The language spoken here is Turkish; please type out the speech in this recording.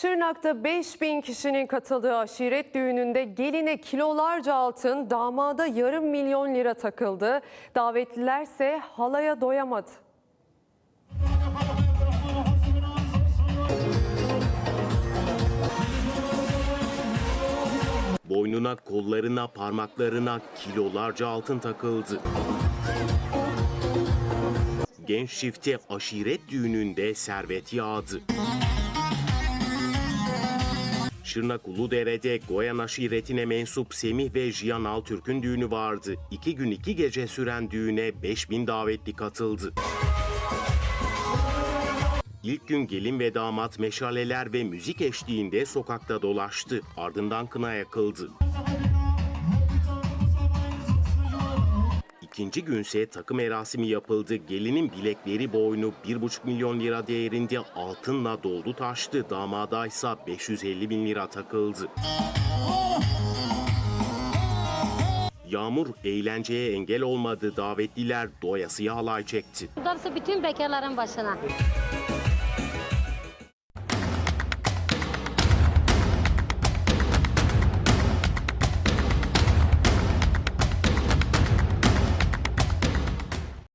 Şırnak'ta 5000 kişinin katıldığı aşiret düğününde geline kilolarca altın, damada yarım milyon lira takıldı. Davetlilerse halaya doyamadı. Boynuna, kollarına, parmaklarına kilolarca altın takıldı. Genç çifte aşiret düğününde servet yağdı. Şırnak Uludere'de Goyan aşiretine mensup Semih ve Jiyan Altürk'ün düğünü vardı. İki gün iki gece süren düğüne 5000 davetli katıldı. İlk gün gelin ve damat meşaleler ve müzik eşliğinde sokakta dolaştı. Ardından kına yakıldı. İkinci günse takım merasimi yapıldı. Gelinin bilekleri boynu 1,5 milyon lira değerinde altınla doldu taştı. Damadaysa 550 bin lira takıldı. Yağmur eğlenceye engel olmadı. Davetliler doyasıya halay çekti. Darısı bütün bekarların başına.